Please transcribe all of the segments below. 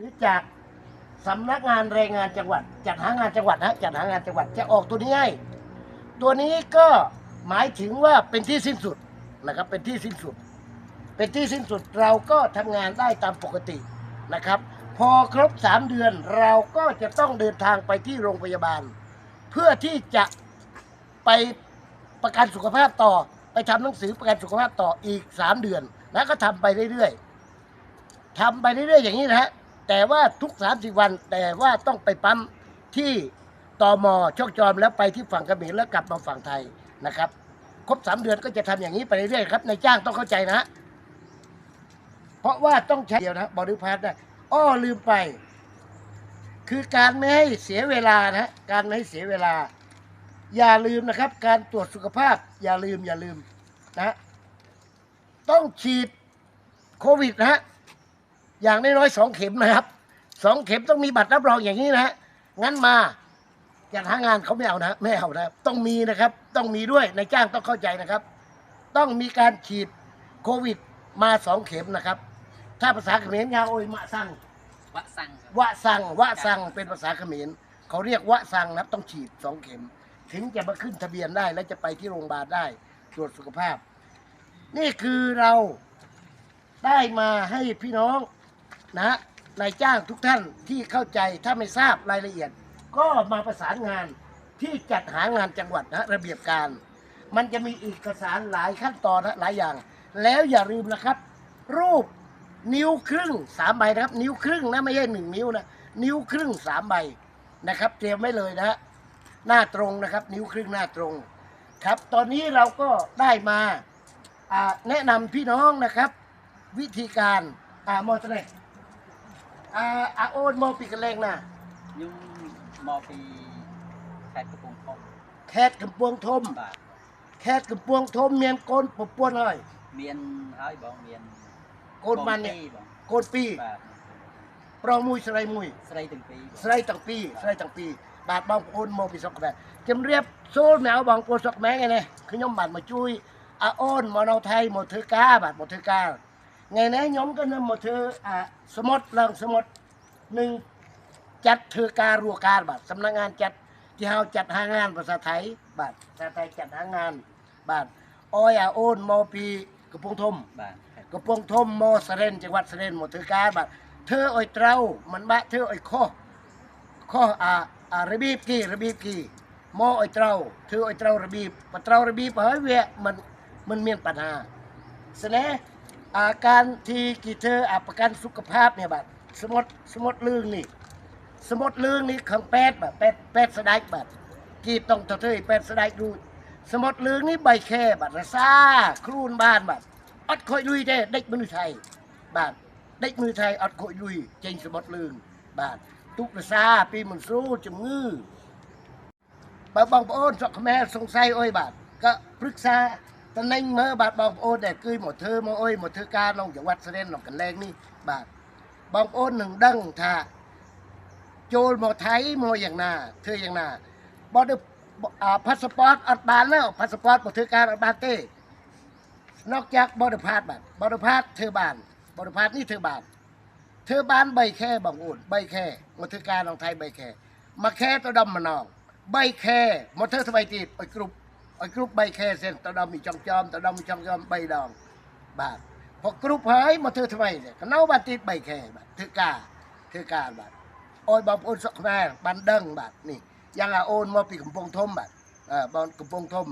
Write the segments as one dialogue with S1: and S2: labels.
S1: หรือจากสำนักงานแรงงานจังหวัด จัดหางานจังหวัดนะจัดหางานจังหวัดจะออกตัวนี้ให้ตัวนี้ก็หมายถึงว่าเป็นที่สิ้นสุดนะครับเป็นที่สิ้นสุด เป็นที่สิ้นสุดเราก็ทำงานได้ตามปกตินะครับ พอครบ 3 เดือนเราก็จะต้องเดินทางไปที่โรงพยาบาล เพื่อที่จะไปประกันสุขภาพต่อ ไปทำหนังสือประกันสุขภาพต่ออีก 3 เดือน แล้วก็ทำไปเรื่อยๆทำไปเรื่อยๆอย่างนี้นะฮะ แต่ว่าทุก 30 วัน แต่ว่าต้องไปปั๊มที่ตอมอช่องจอมแล้วไปที่ฝั่งเขมรแล้วกลับมาฝั่งไทยนะครับ ครบ 3 เดือนก็จะทำอย่างนี้ไปเรื่อยๆครับนายจ้างต้องเข้าใจนะ เพราะว่าต้องใช้เดียวนะบริพาสได้อ้อลืมไป คือการไม่ให้เสียเวลานะการไม่ให้เสียเวลา อย่าลืมนะครับ การตรวจสุขภาพ อย่าลืมอย่าลืมนะฮะต้องฉีดโควิดนะฮะ อย่างน้อยๆสองเข็มนะครับสองเข็มต้องมีบัตรรับรองอย่างนี้นะฮะงั้นมาจัดหางานเขาไม่เอานะไม่เอานะต้องมีนะครับ ต้องมีด้วยในายจ้างต้องเข้าใจนะครับ ต้องมีการฉีดโควิดมาสองเข็มนะครับ ถ้าภาษาเขมรยาโอยมะสั่ง
S2: วะสังครับ
S1: วะสั่งวะสั่งเป็นภาษาเขมรเขาเรียกวะสั่งนะครับต้องฉีดสองเข็ม ถึงจะมาขึ้นทะเบียนได้และจะไปที่โรงพยาบาลได้ตรวจสุขภาพ นี่คือเราได้มาให้พี่น้อง นะนายจ้างทุกท่านที่เข้าใจถ้าไม่ทราบรายละเอียด ก็มาประสานงานที่จัดหางานจังหวัดนะระเบียบการ มันจะมีเอกสารหลายขั้นตอนนะหลายอย่าง แล้วอย่าลืมนะครับ รูปนิ้วครึ่งสามใบนะครับ นิ้วครึ่งนะไม่ใช่หนึ่งนิ้วนะนิ้วครึ่งสามใบนะครับ เตรียมไว้เลยนะฮะหน้าตรงนะครับ นิ้วครึ่งหน้าตรง ครับ ตอนนี้เราก็ได้มาอ่าแนะนำพี่น้องนะครับ วิธีการอ่ามอเตอร์ អាអាអូនមកពីកន្លែងណា
S2: ខ្ញុំមកពីខេត្តកំពង់ធំ
S1: ខេត្តកំពង់ធំ
S2: បាទ
S1: ខេត្តកំពង់ធំមានកូនប្រពន្ធហើយ
S2: មានហើយបងមាន
S1: កូនបានកូន
S2: ពីរបាទ
S1: ប្រុសមួយស្រីមួយ
S2: ស្រីទាំងពីរ
S1: ស្រីទាំងពីរស្រីទាំងពីរបាទបងប្អូនមកពីស្រុកខ្មែរជំរាបសួរមែវបងប្អូនស្រុកខ្មែរឯនេះខ្ញុំបាទមកជួយអាអូនមកនៅថៃមកធ្វើការបាទមកធ្វើការ ไงนะย้อมก็นำมาเธออ่าสมดลังสมดหนึ่งจัดเธอการรัวการบัตสำนักงานจัดที่เฮาจัดหางานภาษาไทยบัตภาษาไทยจัดหางานบัตออยอาโอนมอปีก
S2: ระปงท
S1: มบาทครับกระปงทมมอสเรนจังหวัดสเรนหมดเธอการบัตเธออ้อยเต้ามันบะเธออ้อยข้อข้ออ่าอ่าระบีบกี่ระบีบกี่มออ้ยเต้าเธออ้อยเต้าระบีบปะเต้าระบีบเฮ้ยเวมันมันเมีปัญหาเสน่ อาการที่กี่เธออะประกันสุขภาพเนี่ยบัดสมดสมดลืงนี่ สมดลืงนี่ของแปดบัดแปดแปดสไดบัดกีบต้องเธวเธอแปดสไดดู สมดลืงนี่ใบแค่บัดระซาครูนบ้านบัดอดคอยลุยเด้เด็กมือไทยบาดเด็กมือไทยอัดคอยลุยเจงสมดลืงบาดทุกระซาปีมันสู้จมงื้อบาบองโอนสอกแม่สงสัยโอ้ยบาดก็ปรึกษา តំណែងមើលបាទបងប្អូនដែលគឺមកធ្វើមកអុយមកធ្វើការក្នុងចង្វាត់ស្រីនក្នុងកន្លែងនេះបាទបងប្អូននឹងដឹងថាចូលមកថៃមកយ៉ាងណាធ្វើយ៉ាងណាបើទៅផាសពតអត់បានទេផាសពតមកធ្វើការអត់បានទេស្នុកចាក់បរិផាតបាទបរិផាតធ្វើបានបរិផាតនេះធ្វើបានធ្វើបាន3ខែបងប្អូន3ខែមកធ្វើការក្នុងថៃ3ខែ1ខែទៅដំម្ណង3ខែមកធ្វើថ្មីទៀតឲ្យគ្រប់ ឲ្យគ្រប់ 3K សិនទៅដល់មីចង់ចំទៅដល់មីចង់ចំ3ដងបាទพอគ្រប់ហើយមកធ្វើថ្មីកណៅបានទី 3K បាទធ្វើការធ្វើការបាទអោយបងប្អូនសុខខ្មែរបានដឹងបាទនេះយ៉ាងអាអូនមកពីកំពង់ធំបាទបងកំពង់ធំ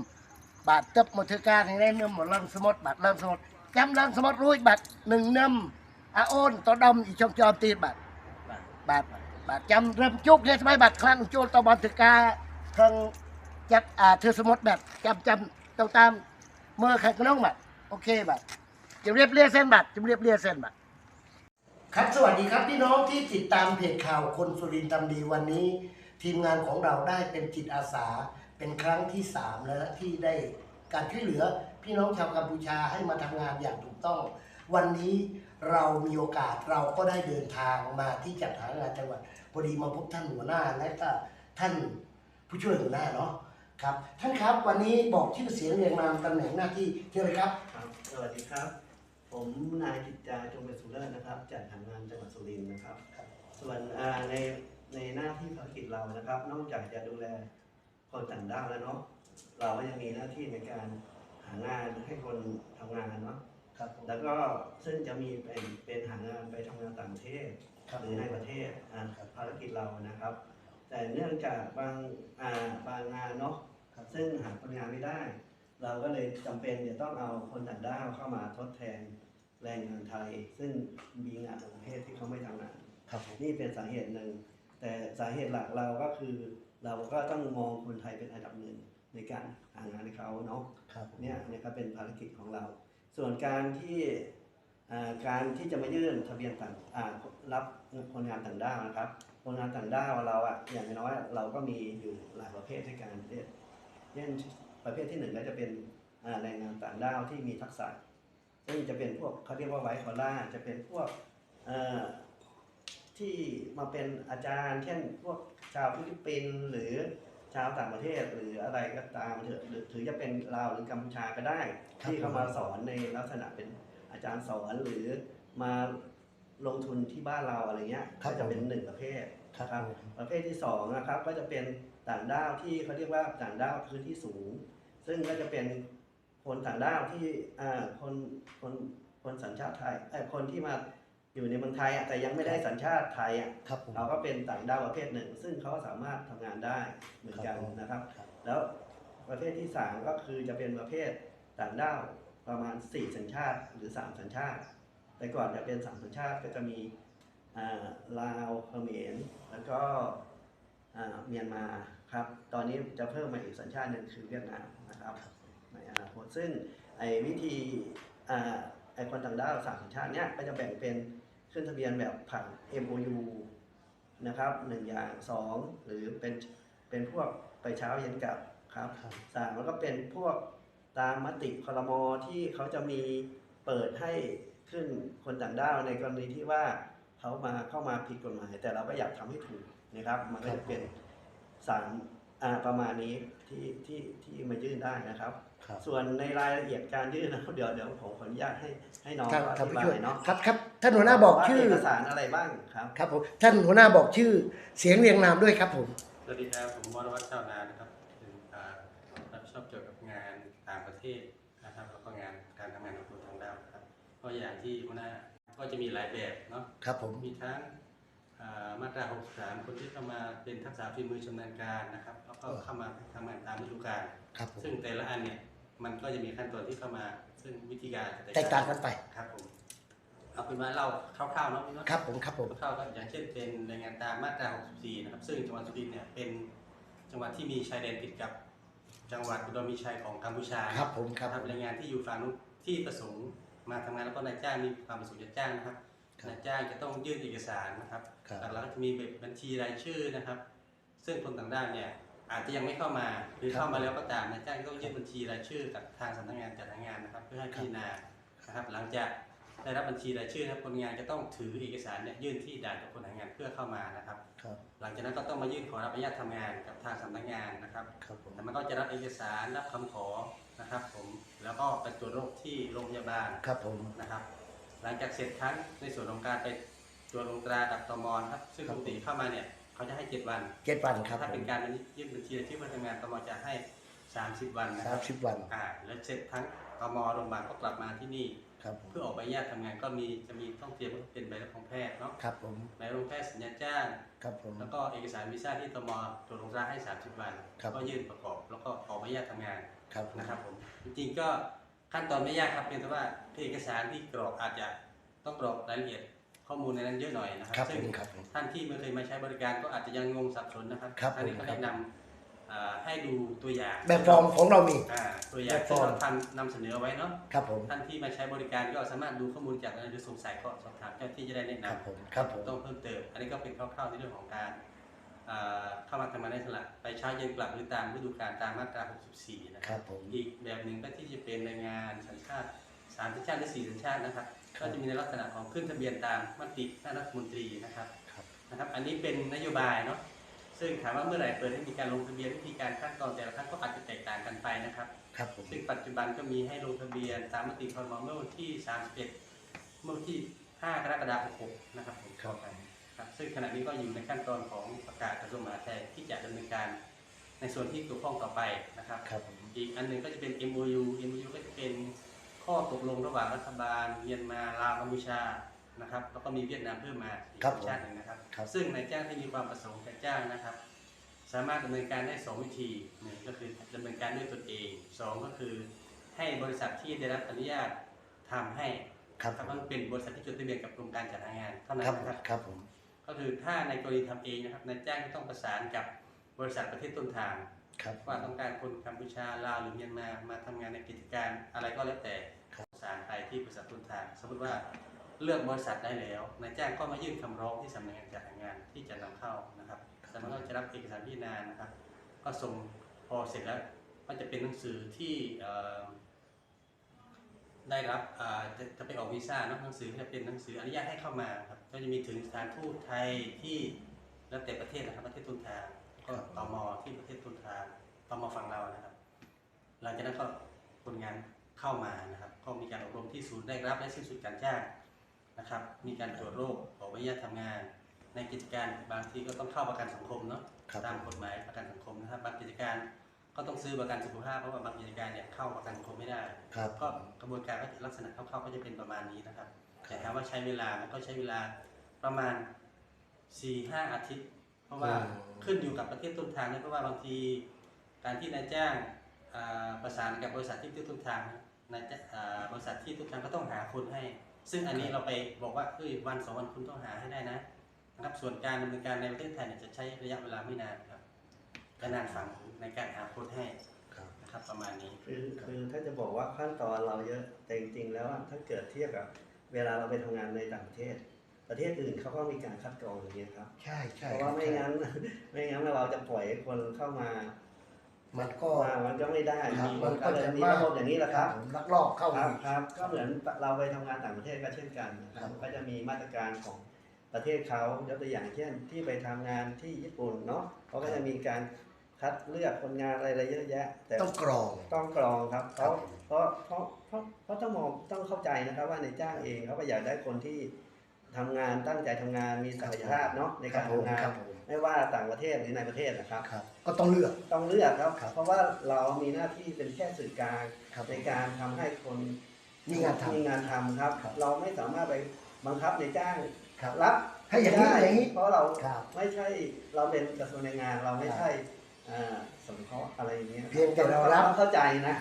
S1: បាទទឹកមកធ្វើការនេះនឹងមកឡើងសមុទ្របាទឡើងសមុទ្រចាំឡើងសមុទ្ររួចបាទនឹងនឹមអាអូនទៅដំជុំជាប់ទៀតបាទ
S2: បាទ
S1: បាទចាំរឹមជោគគ្នាស្បៃបាទខ្លាំងចូលទៅបានធ្វើការខាង จับอาเธอสมมติแบบจำจำตามตามเมื่อใครก็น้องแบบโอเคแบบจะเรียบเรียเส้นแบบจะเรียบเรียเส้นแบบครับสวัสดีครับพี่น้องที่ติดตามเพจข่าวคนสุรินทร์ทำดีวันนี้ ทีมงานของเราได้เป็นจิตอาสาเป็นครั้งที่ 3 แล้วที่ได้การช่วยเหลือพี่น้องชาวกัมพูชาให้มาทำงานอย่างถูกต้อง วันนี้เรามีโอกาสเราก็ได้เดินทางมาที่จัดหางานจังหวัดพอดีมาพบท่านหัวหน้าและก็ท่านผู้ช่วยหัวหน้าเนาะ ครับท่านครับวันนี้บอกชื่อเสียงเรียงนามตำแหน่งหน้าที่เชิญเลยครับ
S3: ครับ สวัสดีครับ ผมนายกิจจาจงเป็นสุเลิศนะครับจัดหางานจังหวัดสุรินทร์นะครับ
S1: อ
S3: ส่วนอ่าในในหน้าที่ภารกิจเรานะครับ นอกจากจะดูแลคนต่างด้าวแล้วเนาะเราก็ยังมีหน้าที่ในการหางานให้คนทำงานเนาะ
S1: ครับผม
S3: แล้วก็ซึ่งจะมีเป็นเป็นหางานไปทำงานต่างประเทศ
S1: ครับ
S3: หรือในประเทศอ่า
S1: ครับ
S3: ภารกิจเรานะครับ แต่เนื่องจากบางอ่าบางงานเนาะ
S1: ครับ
S3: ซึ่งหาคนงานไม่ได้ เราก็เลยจำเป็นจะต้องเอาคนต่างด้าวเข้ามาทดแทนแรงงานไทย ซึ่งมีงานต่างประเทศที่เขาไม่ทำงาน
S1: ครับผม
S3: นี่เป็นสาเหตุหนึ่ง แต่สาเหตุหลักเราก็คือ เราก็ต้องมองคนไทยเป็นอันดับหนึ่งในการหางานให้เขาเนาะ
S1: ครับผม
S3: เนี่ยเนี่ยก็เป็นภารกิจของเรา ส่วนการที่อ่าการที่จะมายื่นทะเบียนต่างอ่ารับคนงานต่างด้าวนะครับ คนงานต่างด้าวเราอะอย่างน้อยเราก็มีอยู่หลายประเภทด้วยกันเช่นเช่นประเภทที่หนึ่งก็จะเป็นอ่าแรงงานต่างด้าวที่มีทักษะซึ่งจะเป็นพวกเขาเรียกว่าไวท์คอล่าจะเป็นพวกเอ่อที่มาเป็นอาจารย์ เช่นพวกชาวฟิลิปปินส์หรือชาวต่างประเทศหรืออะไรก็ตามเถอะหรือถือจะเป็นลาวหรือกัมพูชาก็ได้ ที่เขามาสอนในลักษณะเป็นอาจารย์สอนหรือมาลงทุนที่บ้านเราอะไรเงี้ยก็จะเป็นหนึ่งประเภท
S1: ครับ
S3: ครับ
S1: ผม
S3: ประเภทที่สองนะครับก็จะเป็นต่างด้าวที่เขาเรียกว่าต่างด้าวพื้นที่สูง ซึ่งก็จะเป็นคนต่างด้าวที่อ่าคนคนคนสัญชาติไทยเอ้ยคนที่มาอยู่ในเมืองไทยอะแต่ยังไม่ได้สัญชาติไทยอะ
S1: ครับผม
S3: เราก็เป็นต่างด้าวประเภทหนึ่ง ซึ่งเขาสามารถทำงานได้เหมือนกัน
S1: ครับผม
S3: นะครับ
S1: ครับ
S3: แล้วประเภทที่สามก็คือจะเป็นประเภทต่างด้าวประมาณ 4 สัญชาติหรือ 3 สัญชาติ แต่ก่อนจะเป็น 3 สัญชาติก็จะมีอ่า ลาวเขมรแล้วก็อ่าเมียนมาครับ ตอนนี้จะเพิ่มมาอีกสัญชาติหนึ่งคือเวียดนามนะครับในอนาคตซึ่งไอ้วิธีอ่าไอ้คนต่างด้าวสามสัญชาติเนี้ยก็จะแบ่งเป็นขึ้นทะเบียนแบบผ่าน MOU นะครับหนึ่งอย่างสองหรือเป็นเป็นพวกไปเช้าเย็นกลับครับสามแล้วก็เป็นพวกตามมติคลมที่เขาจะมีเปิดให้ขึ้นคนต่างด้าวในกรณีที่ว่า เขามาเข้ามาผิดกฎหมาย แต่เราก็อยากทำให้ถูกนะครับ มันก็จะเป็นสามอ่าประมาณนี้ที่ที่ที่มายื่นได้นะครับ
S1: ครับ
S3: ส่วนในรายละเอียดการยื่นนะครับเดี๋ยวเดี๋ยวผมขออนุญาตให้ให้น้อง
S1: ท่าน
S3: เขาอ
S1: ท่าน
S3: ธิ
S1: ผู้
S3: บา
S1: ช่วย
S3: ยเนาะ
S1: ครับครับท่านหัวหน้าบอกชื่อ
S3: ว่าเอกสารอะไรบ้างครับ
S1: ครับผมท่านหัวหน้าบอกชื่อเสียงเรียงนามด้วยครับผม
S4: สวัสดีครับผมวรวัฒน์เจ้านานะครับเป็นอ่ารับผิดชอบเกี่ยวกับงานต่างประเทศนะครับแล้วก็งานการทำงานของคนทางด้าวครับก็อย่างที่หัวหน้า ก็จะมีหลายแบบเนาะ
S1: ครับผม
S4: มีทั้งอ่ามาตรา 63 คนที่เข้ามาเป็นทักษะฝีมือชำนาญการนะครับแล้วก็เข้ามาทำงานตามฤดูกาล
S1: ครับผม
S4: ซึ่งแต่ละอันเนี่ยมันก็จะมีขั้นตอนที่เข้ามา ซึ่งวิธีการจะ
S1: แตกต่างกันไป
S4: ครับผมเอาเป็นว่าเล่าคร่าวๆเนาะพี่เนาะ
S1: ครับผมครับผม
S4: เข้าก็อย่างเช่นเป็นแรงงานตามมาตรา 64 นะครับ ซึ่งจังหวัดสุรินทร์เนี่ยเป็นจังหวัดที่มีชายแดนติดกับ จังหวัดอุดรมีชัยของกัมพูชา
S1: ครับผมครับ
S4: แรงงานที่อยู่ฝั่งนู้นที่ประสงค์ มาทำงานแล้วก็นายจ้างมีความประสงค์จะจ้างนะครับ
S1: ครับ
S4: นายจ้างจะต้องยื่นเอกสารนะครับ
S1: ครับ
S4: หลักๆก็จะมีแบบบัญชีรายชื่อนะครับ ซึ่งคนต่างด้าวเนี่ยอาจจะยังไม่เข้ามาหรือเข้ามาแล้วก็ตามนายจ้างก็ต้องยื่นบัญชีรายชื่อกับทางสำนักงานจัดหางานนะครับ เพื่อให้พิจารณานะครับหลังจากได้รับบัญชีรายชื่อนะครับคนงานจะต้องถือเอกสารเนี่ยยื่นที่ด่านตรวจคนหางานเพื่อเข้ามานะครับ
S1: ครับ
S4: หลังจากนั้นก็ต้องมายื่นขอรับอนุญาตทำงานกับทางสำนักงานนะครับ
S1: ครับผม
S4: แล้วมันก็จะรับเอกสารรับคำขอ นะครับผมแล้วก็ไปตรวจโรคที่โรงพยาบาล
S1: ครับผม
S4: นะครับ หลังจากเสร็จทั้งในส่วนของการไปตรวจลงตรากับตมครับซึ่งปกติเข้ามาเนี่ยเขาจะให้7วัน
S1: เจ็ดวันครับ
S4: ถ้า
S1: ผ
S4: เป็น
S1: ม
S4: การยื่นบัญชีรายชื่อมาทำงานตมจะให้30วันนะค
S1: สา
S4: รั
S1: ม
S4: บ
S1: สิบวัน
S4: อ่าแล้วเสร็จทั้งตมโรงพยาบาลก็กลับมาที่นี่
S1: ครับผม
S4: เพื่อออกใบอนุญาตทำงานก็มีจะมีต้องเตรียมเป็นใบรับรองแพทย์เนาะ
S1: ครับผม
S4: ใบรับรองแพทย์สัญญาจ้าง
S1: ครับผม
S4: แล้วก็เอกสารวีซ่าที่ตมตรวจลงตราให้ 30 วัน
S1: ครับ
S4: ก็ยื่นประกอบแล้วก็ออกใบอนุญาตทำงาน
S1: ครับผม
S4: นะครับผมจริงๆก็ขั้นตอนไม่ยากครับเพียงแต่ว่าเอกสารที่กรอกอาจจะต้องกรอกรายละเอียดข้อมูลในนั้นเยอะหน่อยนะครั
S1: รับผ
S4: ซึ่ง
S1: มครับผม
S4: ท่านที่ไม่เคยมาใช้บริการก็อาจจะยังงงสับสนนะครับ
S1: ครับ
S4: ท่านนี้
S1: ผม
S4: ก็
S1: ครับ
S4: แนะนำอ่าให้ดูตัวอย่าง
S1: แบบฟอร์มของเรามี
S4: อ่าตัวอย่าง
S1: แบบฟ
S4: ที่
S1: ร์ม
S4: เราทำนำเสนอไว้เนาะ
S1: ครับผม
S4: ท่านที่มาใช้บริการก็สามารถดูข้อมูลจากอะไรหรือสงสัยก็สอบถามเจ้าที่จะได้แนะ
S1: ครั
S4: นำ
S1: บผม ครับผม
S4: ต้องเพิ่มเติม อันนี้ก็เป็นคร่าวๆในเรื่องของการ เข้ามาทำงานในสละไปเช้าเย็นกลับหรือตามฤดูกาลตามมาตรา 64 นะค
S1: ครับรับผม
S4: อีกแบบหนึ่งก็ที่จะเป็นแรงงานสัญชาติสามสัญชาติหรือสี่สัญชาตินะครับ
S1: ครับ
S4: ก็จะมีในลักษณะของขึ้นทะเบียนตามมติคณะรัฐมนตรีนะครับ
S1: ครับ
S4: นะครับ อันนี้เป็นนโยบายเนาะ ซึ่งถามว่าเมื่อไหร่เปิดให้มีการลงทะเบียนวิธีการขั้นตอนแต่ละครั้งก็อาจจะแตกต่างกันไปนะครับ
S1: ครับผม
S4: ซึ่งปัจจุบันก็มีให้ลงทะเบียนตามมติครมเมื่อวันที่ 31 เมื่อวันที่ 5 กรกฎาคม 66 นะครับผม
S1: ครับ
S4: ขอไป ครับซึ่งขณะนี้ก็อยู่ในขั้นตอนของประกาศกระทรวงมหาดไทยที่จะดำเนินการในส่วนที่เกี่ยวข้องต่อไปนะครับ
S1: ครับผม
S4: อีกอันหนึ่งก็จะเป็น MOU MOU ก็จะเป็นข้อตกลงระหว่างรัฐบาลเมียนมาลาวกัมพูชานะครับแล้วก็มีเวียดนามเพิ่มมาอีก
S1: ครับผม
S4: ชาติหนึ่งนะครับ
S1: ครับ
S4: ซึ่งนายจ้างที่มีความประสงค์จะจ้างนะครับ สามารถดำเนินการได้สองวิธีหนึ่งก็คือดำเนินการด้วยตนเองสองก็คือให้บริษัทที่ได้รับอนุญาตทำให้
S1: ครับ
S4: ครับต้องเป็นบริษัทที่จดทะเบียนกับกรมการจัดหางานเท่านั้
S1: ครับ
S4: น
S1: ผม
S4: นะครับ
S1: ครับผม
S4: ก็คือถ้าในกรณีทำเองนะครับนายจ้างก็ต้องประสานกับบริษัทประเทศต้นทาง
S1: ครับ
S4: ว่าต้องการคนกัมพูชาลาวหรือเมียนมามาทำงานในกิจการอะไรก็แล้วแต่ประสานไปที่บริษัทต้นทาง สมมติว่าเลือกบริษัทได้แล้วนายจ้างก็มายื่นคำร้องที่สำนักงานจัดหางานที่จะนำเข้านะครับสำนักงานจะรับเอกสารพิจารณานะครับ ก็ส่งพอเสร็จแล้วก็จะเป็นหนังสือที่เอ่อ ได้รับอ่าจะจะไปออกวีซ่าเนอะหนังสือจะเป็นหนังสืออนุญาตให้เข้ามาครับก็จะมีถึงสถานทูตไทยที่แล้วแต่ประเทศนะครับประเทศต้นทางก็ตมที่ประเทศต้นทางตมฝั่งเรานะครับ หลังจากนั้นก็คนงานเข้ามานะครับ ก็มีการอบรมที่ศูนย์ได้รับและสิ้นสุดการจ้างนะครับ มีการตรวจโรคขออนุญาตทำงาน ในกิจการบางทีก็ต้องเข้าประกันสังคมเนาะ
S1: ครับ
S4: ตามกฎหมายประกันสังคมนะครับบางกิจการ ก็ต้องซื้อประกันสุขภาพเพราะว่าบางกิจการเนี่ยเข้าประกันสังคมไม่ได้
S1: ครับ
S4: ก็กระบวนการก็จะลักษณะคร่าวๆก็จะเป็นประมาณนี้นะครับ แต่ถามว่าใช้เวลามันก็ใช้เวลาประมาณ4-5อาทิตย์ เพราะว่า
S1: อืม
S4: ขึ้นอยู่กับประเทศต้นทางนะเพราะว่าบางทีการที่นายจ้างอ่าประสานกับบริษัทที่ต้นทางนายจ้างอ่าบริษัทที่ต้นทางก็ต้องหาคนให้ ซึ่งอันนี้เราไปบอกว่าเอ้ยวันสองวันคุณต้องหาให้ได้นะนะครับส่วนการดำเนินการในประเทศไทยเนี่ยจะใช้ระยะเวลาไม่นานครับจะนานฝัง ในการหาคนให้
S1: ครับ
S4: นะครับประมาณนี้
S3: คือคือถ้าจะบอกว่าขั้นตอนเราเยอะแต่จริงๆแล้วอะถ้าเกิดเทียบกับเวลาเราไปทำงานในต่างประเทศ ประเทศอื่นเขาก็มีการคัดกรองอย่างเงี้ยครับ
S1: ใช่ใช่
S3: เพราะว่าไม่งั้น ไม่งั้นเราจะปล่อยให้คนเข้ามา
S1: มันก็
S3: มามันก็ไม่ได้
S1: ครับ
S3: มันก็เลยมีระบบอย่างนี้แหละครับ
S1: ลักลอบเข้า
S3: ครับ
S1: มา
S3: ครับ ก็เหมือนเราไปทำงานต่างประเทศก็เช่นกันนะครับก็จะมีมาตรการของประเทศเขายกตัวอย่างเช่นที่ไปทำงานที่ญี่ปุ่นเนาะเขาก็จะมีการ คัดเลือกคนงานอะไรๆเยอะแยะ แต่
S1: ต้องกรอง
S3: ต้องกรองครับเพ
S1: ครับ
S3: ราะเพราะเพราะเพราะเพราะต้องมองต้องเข้าใจนะครับ ว่าในจ้างเองเขาก็อยากได้คนที่ทำงานตั้งใจทำงานมีศักยภาพเนาะในการ
S1: ผม
S3: ทำงาน
S1: ครับผม
S3: ไม่ว่าต่างประเทศหรือในประเทศนะครับ
S1: ครับ ก็ต้องเลือก
S3: ต้องเลือกครับ
S1: ครับ
S3: เพราะว่าเรามีหน้าที่เป็นแค่สื่อกลาง
S1: ครับ
S3: ในการทำให้คน
S1: มีงานทำ
S3: มีงานทำครับ
S1: ครับ
S3: เราไม่สามารถไปบังคับในจ้าง
S1: ครับ
S3: รับ
S1: ให้อย่างนี้
S3: ได้
S1: อย่างนี้
S3: เพราะเรา
S1: ครับ
S3: ไม่ใช่เราเป็นกระทรวงแรงงานเราไม่ใช่ อ่าสงเคราะห์อะไรอย่างเงี้ย
S1: เพียงแต่เรารับ
S3: ต้องเข้าใจนะ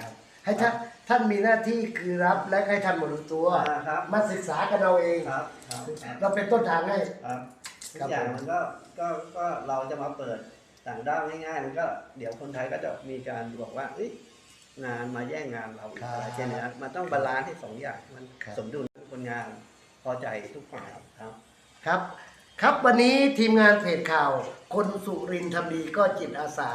S1: ให้ท่านท่านมีหน้าที่คือรับและให้ท่านมารู้ตัว
S3: อ่าครับ
S1: มาศึกษากันเอาเอง
S3: ครับครับครับ
S1: เราเป็นต้นทางให้
S3: ครับทุ
S1: ครั
S3: ก
S1: บ
S3: อย่างมันก็ก็ก็เราจะมาเปิดต่างด้าวง่ายๆมันก็เดี๋ยวคนไทยก็จะมีการบอกว่าเอ้ยงานมาแย่งงานเราอีกอะไรเช่นนี้นะมันต้องบาลานซ์ให้สองอย่างมัน
S1: ครับ
S3: สมดุลคนงานพอใจทุกฝ่ายครับ
S1: ครับ ครับวันนี้ทีมงานเพจข่าว คนสุรินทร์ทำดีก็จิตอาสา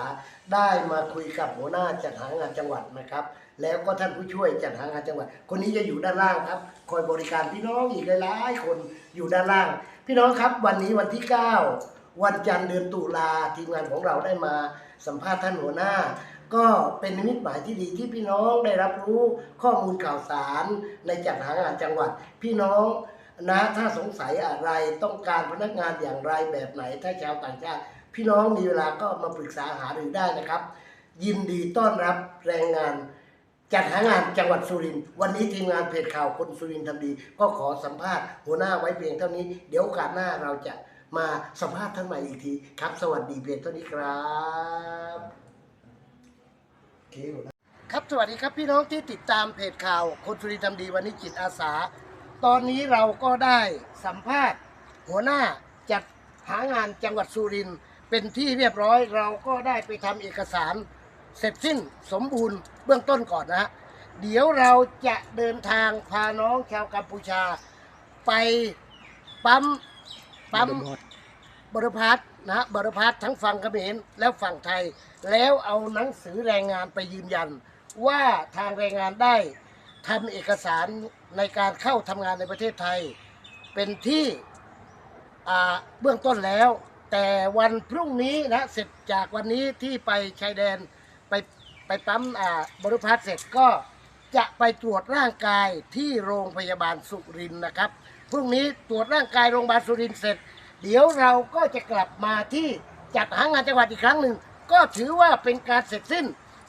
S1: ได้มาคุยกับหัวหน้าจัดหางานจังหวัดนะครับ แล้วก็ท่านผู้ช่วยจัดหางานจังหวัด คนนี้จะอยู่ด้านล่างครับ คอยบริการพี่น้องอีกหลายๆคนอยู่ด้านล่าง พี่น้องครับวันนี้วันที่ 9 วันจันทร์เดือนตุลาทีมงานของเราได้มาสัมภาษณ์ท่านหัวหน้า ก็เป็นนิมิตหมายที่ดีที่พี่น้องได้รับรู้ข้อมูลข่าวสารในจัดหางานจังหวัด พี่น้อง นะถ้าสงสัยอะไรต้องการพนักงานอย่างไรแบบไหน ถ้าชาวต่างชาติ พี่น้องมีเวลาก็มาปรึกษาหารือได้นะครับ ยินดีต้อนรับแรงงาน จัดหางานจังหวัดสุรินทร์วันนี้ทีมงานเพจข่าวคนสุรินทร์ทำดี ก็ขอสัมภาษณ์หัวหน้าไว้เพียงเท่านี้ เดี๋ยวโอกาสหน้าเราจะมาสัมภาษณ์ท่านใหม่อีกทีครับ สวัสดีเพียงเท่านี้ครับครับสวัสดีครับพี่น้องที่ติดตามเพจข่าวคนสุรินทร์ทำดีวันนี้จิตอาสา ตอนนี้เราก็ได้สัมภาษณ์ หัวหน้าจัดหางานจังหวัดสุรินทร์เป็นที่เรียบร้อย เราก็ได้ไปทำเอกสาร เสร็จสิ้นสมบูรณ์เบื้องต้นก่อนนะฮะเดี๋ยวเราจะเดินทางพาน้องชาวกัมพูชา ไปปั๊มปั๊มบริพัตรนะฮะบริพัตรทั้งฝั่งเขมรและฝั่งไทย แล้วเอาหนังสือแรงงานไปยืนยัน ว่าทางแรงงานได้ทำเอกสาร ในการเข้าทำงานในประเทศไทย เป็นที่อ่าเบื้องต้นแล้ว แต่วันพรุ่งนี้นะเสร็จจากวันนี้ที่ไปชายแดนไปไปปั๊มอ่าบริพัตรเสร็จก็จะไปตรวจร่างกายที่โรงพยาบาลสุรินทร์นะครับพรุ่งนี้ตรวจร่างกายโรงพยาบาลสุรินทร์เสร็จ เดี๋ยวเราก็จะกลับมาที่จัดหางานจังหวัดอีกครั้งหนึ่งก็ถือว่าเป็นการเสร็จสิ้น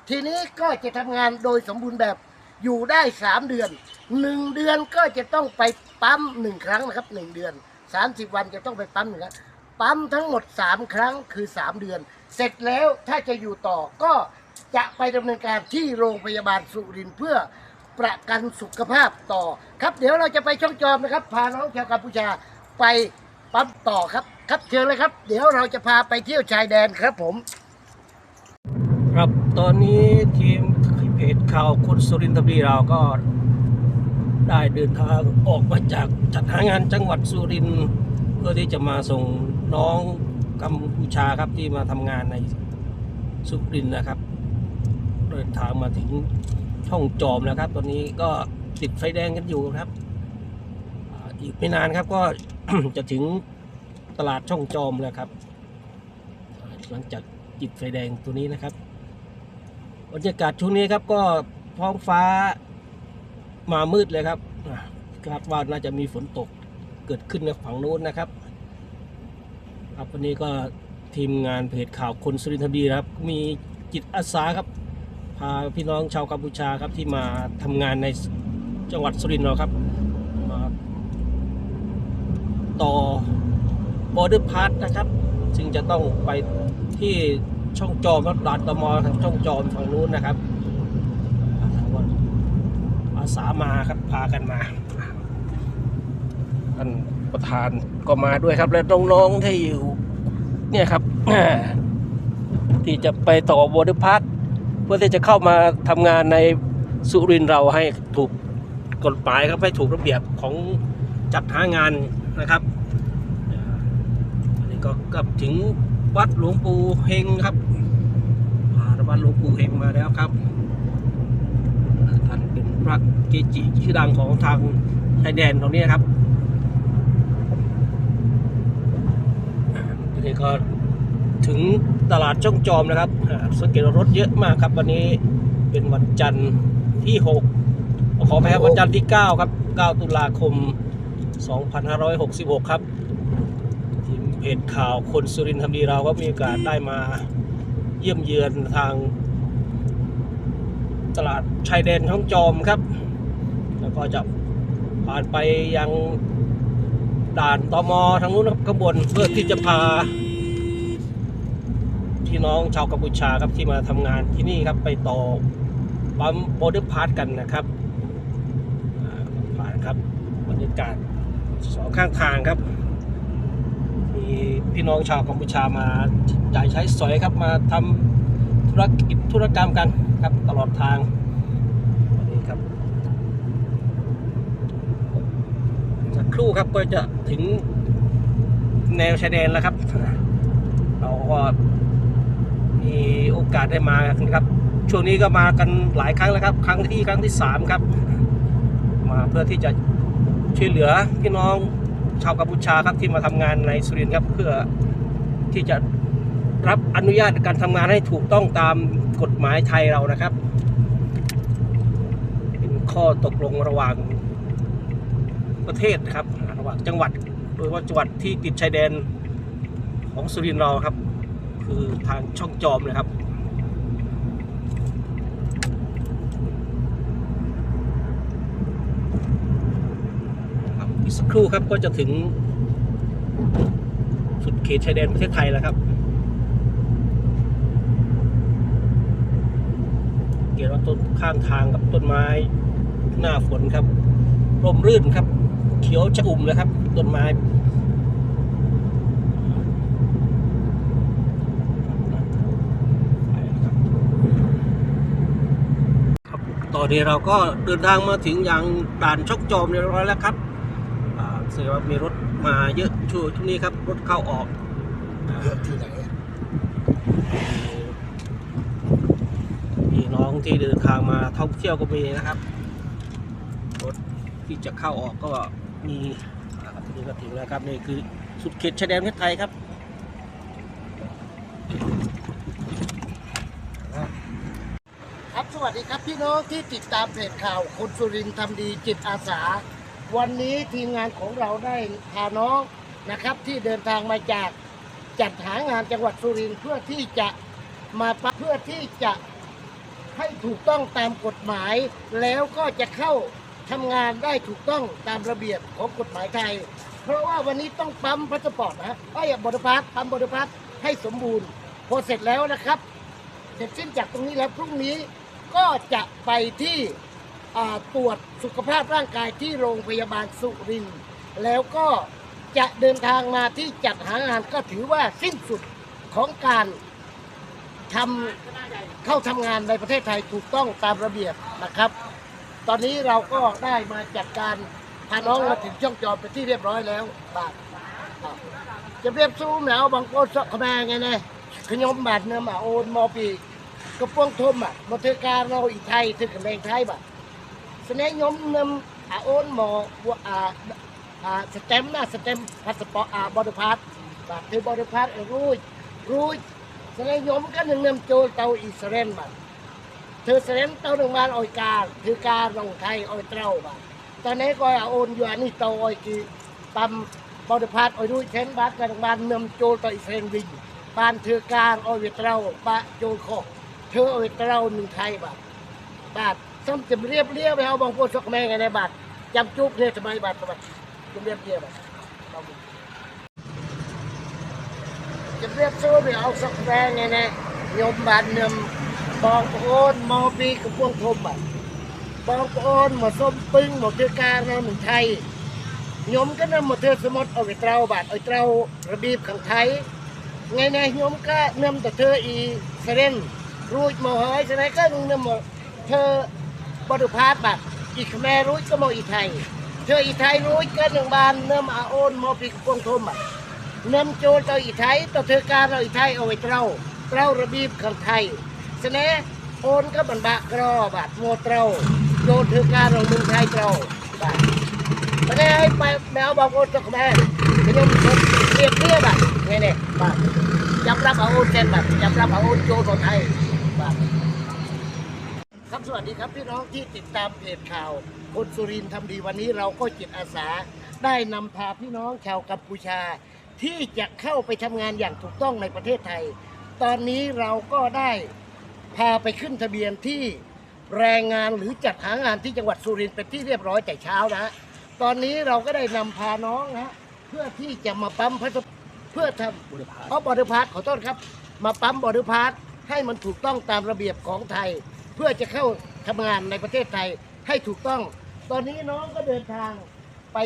S1: ทีนี้ก็จะทำงานโดยสมบูรณ์แบบ อยู่ได้3เดือน1เดือนก็จะต้องไปปั๊ม1ครั้งนะครับ1เดือน30วันจะต้องไปปั๊มหนึ่งครั้งปั๊มทั้งหมด3ครั้งคือ3เดือน เสร็จแล้วถ้าจะอยู่ต่อก็จะไปดำเนินการที่โรงพยาบาลสุรินทร์เพื่อประกันสุขภาพต่อ ครับเดี๋ยวเราจะไปช่องจอมนะครับ พาน้องชาวกัมพูชาไปปั๊มต่อครับ ครับเชิญเลยครับ เดี๋ยวเราจะพาไปเที่ยวชายแดนครับผม
S5: ครับตอนนี้ทีม จข่าวคนสุรินทร์ทบุรีเราก็ได้เดินทางออกมาจากจัดหางานจังหวัดสุรินทร์เพื่อที่จะมาส่งน้องกัมพูชาครับที่มาทำงานในสุรินทร์นะครับ เดินทางมาถึงช่องจอมแล้วครับ ตอนนี้ก็ติดไฟแดงกันอยู่ครับ อีกไม่นานครับก็จะถึงตลาดช่องจอมแล้วครับ หลังจากติดไฟแดงตัวนี้นะครับ บรรยากาศช่วงนี้ครับก็ท้องฟ้ามามืดเลยครับคาดว่าน่าจะมีฝนตกเกิดขึ้นในฝั่งโน้นนะครับ ครับวันนี้ก็ทีมงานเพจข่าวคนสุรินทร์บีครับ มีจิตอาสาครับ พาพี่น้องชาวกัมพูชาครับที่มาทำงานในจังหวัดสุรินทร์เราครับมาต่อบอร์เดอร์พาสนะครับ ซึ่งจะต้องไปที่ ช่องจอมครับด่านตมทางช่องจอมฝั่งนู้นนะครับอาทางวันอาสามาครับพากันมาท่านประธานก็มาด้วยครับ และน้องๆที่อยู่เนี่ยครับที่จะไปต่อบร์เดอร์พาสเพื่อที่จะเข้ามาทำงานในสุรินทร์เราให้ถูกกฎหมายครับให้ถูกระเบียบของจัดหางานนะครับอันนี้ก็กับถึง วัดหลวงปู่เฮงครับผ่านวัดหลวงปู่เฮงมาแล้วครับท่านเป็นพระเกจิชื่อดังของทางชายแดนตรงนี้ครับทีนี้ก็ถึงตลาดช่องจอมนะครับสังเกตรถเยอะมากครับ วันนี้เป็นวันจันทร์ที่ 6 ขอไปครับวันจันทร์ที่ 9 ครับ 9 ตุลาคม 2566 ครับ เพจข่าวคนสุรินทร์ทำดีเราก็มีโอกาสได้มาเยี่ยมเยือนทาง ตลาดชายแดนช่องจอมครับ แล้วก็จะผ่านไปยังด่านตมทางนู้นครับข้างบนเพื่อที่จะพาพี่น้องชาวกัมพูชาครับที่มาทำงานที่นี่ครับไปต่อปั๊มโบเดอร์พาร์กันนะครับผ่านครับบรรยากาศสองข้างทางครับ มีพี่น้องชาวกัมพูชามาจ่ายใช้สอยครับมาทำธุรกิจธุรกรรมกันครับตลอดทางวันนี้ครับสักครู่ครับก็จะถึงแนวชายแดนแล้วครับ เราก็มีโอกาสได้มากันครับ ช่วงนี้ก็มากันหลายครั้งแล้วครับ ครั้งที่ครั้งที่สามครับ มาเพื่อที่จะช่วยเหลือพี่น้อง ชาวกัมพูชาครับที่มาทำงานในสุรินทร์ครับเพื่อที่จะรับอนุญาตการทำงานให้ถูกต้องตามกฎหมายไทยเรานะครับ เป็นข้อตกลงระหว่างประเทศนะครับระหว่างจังหวัด โดยเฉพาะจังหวัดที่ติดชายแดนของสุรินทร์เราครับ คือทางช่องจอมนะครับ ครับอีก สักครู่ครับก็จะถึง สุดเขตชายแดนประเทศไทยแล้วครับเกี่ยวกับต้นข้างทางกับต้นไม้ หน้าฝนครับร่มรื่นครับ เขียวชะอุ่มนะครับ ต้นไม้ครับตอนนี้เราก็เดินทางมาถึงอย่างด่านชกจอมเรียบร้อยแล้วครับ แสดงว่ามีรถมาเยอะช่วงช่วงนี้ครับ รถเข้าออกอ่า
S1: เยอะที่ไหนอะ
S5: มีน้องที่เดินทางมาท่องเที่ยวก็มีนะครับ รถที่จะเข้าออกก็มีอ่าทีนี้ก็ถึงแล้วครับนี่คือสุดเขตชายแดนประเทศไทยครับ
S1: ครับสวัสดีครับพี่น้องที่ติดตามเพจข่าวคนสุรินทร์ทำดีจิตอาสา วันนี้ทีมงานของเราได้พาน้องนะครับ ที่เดินทางมาจากจัดหางานจังหวัดสุรินทร์เพื่อที่จะมาเพื่อที่จะให้ถูกต้องตามกฎหมาย แล้วก็จะเข้าทำงานได้ถูกต้องตามระเบียบของกฎหมายไทย เพราะว่าวันนี้ต้องปั๊มพาสปอร์ตนะไอ้บอดพาสปั๊มบอดพาสให้สมบูรณ์ พอเสร็จแล้วนะครับ เสร็จสิ้นจากตรงนี้แล้วพรุ่งนี้ก็จะไปที่ ตรวจสุขภาพร่างกายที่โรงพยาบาลสุรินทร์แล้วก็จะเดินทางมาที่จัดหางานก็ถือว่าสิ้นสุดของการทำเข้าทำงานในประเทศไทยถูกต้องตามระเบียบนะครับ ตอนนี้เราก็ได้มาจัดการพาน้องมาถึงช่องจอมเป็นที่เรียบร้อยแล้วบาทจะเรียบซูมแล้วบางคนสะขมาไงเนี่ยขยมบาทเนื้อมาโอนมอปีกระป้วงทมอะมาเทกาเราอีไทยถึงกับแรงไทยบ่ะ ស្នេហ៍ខ្ញុំនឹងអាអូនមកអាអាស្ต็មណាស្ต็មផាសពតអាបរិផាតបាទធ្វើបរិផាតរួចរួចស្នេហ៍ខ្ញុំក៏នឹងនាំចូលទៅអ៊ីស្រាអែលបាទធ្វើស្រាអែលទៅនឹងបានអយការធ្វើការក្នុងថៃអយត្រូវបាទតនេះក៏អាអូនយកអានេះទៅអយគឺតាមបរិផាតអយរួចឆេនបាទក៏នឹងបាននាំចូលទៅអ៊ីស្រាអែលវិញបានធ្វើការអយវាត្រូវបាទចូលខុសធ្វើអយត្រូវនឹងថៃបាទបាទ សូមជម្រាបលាទៅហៅបងប្អូនស្រុកខ្មែរថ្ងៃនេះបាទចាំជួបគ្នាថ្មីបាទបាទជម្រាបលាបាទជម្រាបសួរពីអោកស្រុកខ្មែរថ្ងៃនេះខ្ញុំបាទខ្ញុំបងប្អូនមកពីកំពង់ធំបាទបងប្អូនមកសុំពេញមកធ្វើការនៅនឹងថៃខ្ញុំក៏នៅមកធ្វើសមុទ្រអុយត្រូវបាទអុយត្រូវរបៀបខាងថៃថ្ងៃនេះខ្ញុំក៏នឹងទៅធ្វើអ៊ីសេរិនរួចមកហើយស្នេហ៍ក៏នឹងមកធ្វើ បុរផាតបាទពីខ្មែររួចក៏មកអ៊ីថៃធ្វើអ៊ីថៃរួចក៏នឹងបាននឹមអាអូនមកពីកំពង់ធំបាទនឹមចូលទៅអ៊ីថៃទៅធ្វើការនៅអ៊ីថៃអូយត្រូវត្រូវរបៀបខាងថៃស្នេហ៍អូនក៏មិនបាក់ក្របាទមកត្រូវចូលធ្វើការនៅមុនថៃត្រូវបាទតែឲ្យបែបបែបបងប្អូនទៅខ្មែរខ្ញុំខ្ញុំព្រៀបព្រៀបបាទថ្ងៃនេះបាទចាំប្រាប់បងប្អូនចេះបាទចាំប្រាប់បងប្អូនចូលទៅថៃ ครับสวัสดีครับพี่น้องที่ติดตามเพจข่าว คนสุรินทร์ทำดีวันนี้เราก็จิตอาสา ได้นำพาพี่น้องชาวกัมพูชา ที่จะเข้าไปทำงานอย่างถูกต้องในประเทศไทย ตอนนี้เราก็ได้พาไปขึ้นทะเบียนที่แรงงานหรือจัดหางานที่จังหวัดสุรินทร์เป็นที่เรียบร้อยแต่เช้านะฮะตอนนี้เราก็ได้นำพาน้องนะเพื่อที่จะมาปั๊มพัสเพื่อทำเพราะบอดพาสขอโทษครับ มาปั๊มบอดพาสให้มันถูกต้องตามระเบียบของไทย เพื่อจะเข้าทำงานในประเทศไทยให้ถูกต้อง ตอนนี้น้องก็เดินทางไป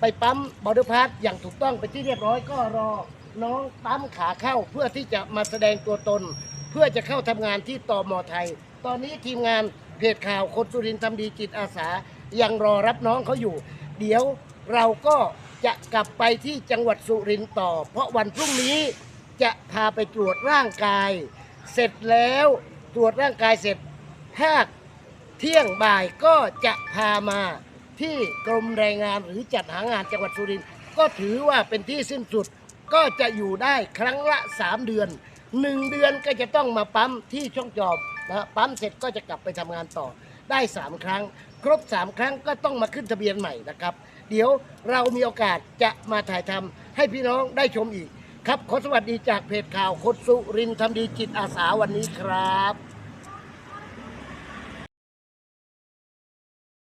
S1: ไปปั๊มบอดพาสอย่างถูกต้องเป็นที่เรียบร้อยก็รอน้องปั๊มขาเข้าเพื่อที่จะมาแสดงตัวตน เพื่อจะเข้าทำงานที่ตมไทย ตอนนี้ทีมงานเพจข่าวคนสุรินทร์ทำดีจิตอาสา ยังรอรับน้องเขาอยู่ เดี๋ยวเราก็จะกลับไปที่จังหวัดสุรินทร์ต่อ เพราะวันพรุ่งนี้จะพาไปตรวจร่างกาย เสร็จแล้วตรวจร่างกายเสร็จ ภาคเที่ยงบ่ายก็จะพามาที่กรมแรงงานหรือจัดหางานจังหวัดสุรินทร์ก็ถือว่าเป็นที่สิ้นสุดก็จะอยู่ได้ครั้งละ 3 เดือน 1 เดือนก็จะต้องมาปั๊มที่ช่องจอมนะฮะปั๊มเสร็จก็จะกลับไปทำงานต่อได้ 3 ครั้ง ครบ 3 ครั้งก็ต้องมาขึ้นทะเบียนใหม่นะครับ เดี๋ยวเรามีโอกาสจะมาถ่ายทำให้พี่น้องได้ชมอีก ครับขอสวัสดีจากเพจข่าวคนสุรินทร์ทำดีจิตอาสาวันนี้ครับ